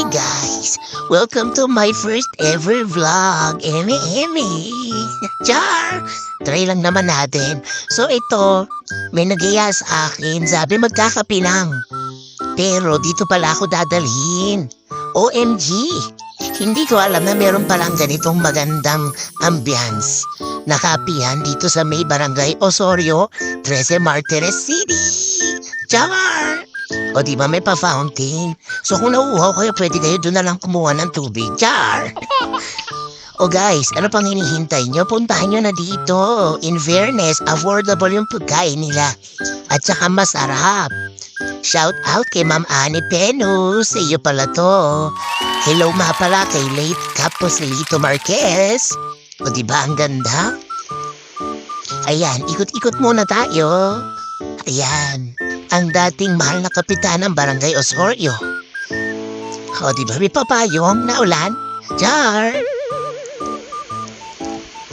Hey guys! Welcome to my first ever vlog. Emi, Emi! Char! Try lang naman natin. So ito, may nagaya sa akin. Sabi magkakape lang. Pero dito pala ako dadalhin. OMG! Hindi ko alam na meron palang ganitong magandang ambience. Nakapihan dito sa may barangay Osorio, 13 Martires City. Char! O di ba may pa-fountain? So kung nauuhaw kayo, pwede kayo doon na lang kumuha ng tubig. Char! o guys, ano pang hinihintay nyo? Puntahan nyo na dito. In fairness, affordable yung pagkain nila. At saka masarap. Shout out kay Ma'am Annie Peno. Sa iyo pala to. Hello ma pala kay late Caposelito Marquez. O di ba ang ganda? Ayan, ikot-ikot muna tayo. Ayan, ang dating mahal na kapitan ng Barangay Osorio. O di ba may papayong na ulan? Jar!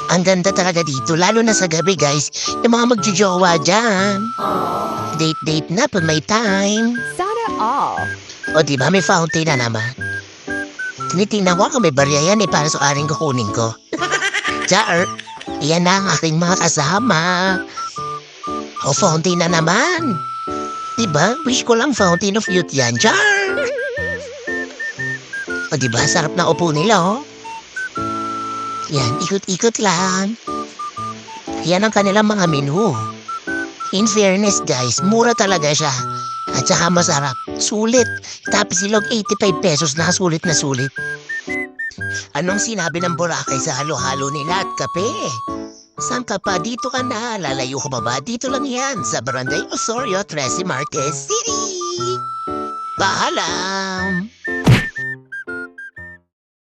Ang ganda talaga dito, lalo na sa gabi guys, yung mga magjojowa dyan. Date-date na pag may time. Sana all. O di ba may fountain na naman? Tinitingnan ko kung may barya yan eh para sa aring kukunin ko. Jar, yan na ang aking mga kasama. O fountain na naman. Diba? Wish ko lang fountain of youth yan. Jar! O diba? Sarap na upo nila oh. Yan, ikot-ikot lang. Yan ang kanilang mga menu. In fairness guys, mura talaga siya. At saka masarap. Sulit. Tapos silog 85 pesos na sulit na sulit. Anong sinabi ng Boracay sa halo-halo nila at kape? Saan ka pa? Dito ka na. Lalayo ba ba? Dito lang yan. Sa Barangay Osorio, Trece Marquez City. Paalam!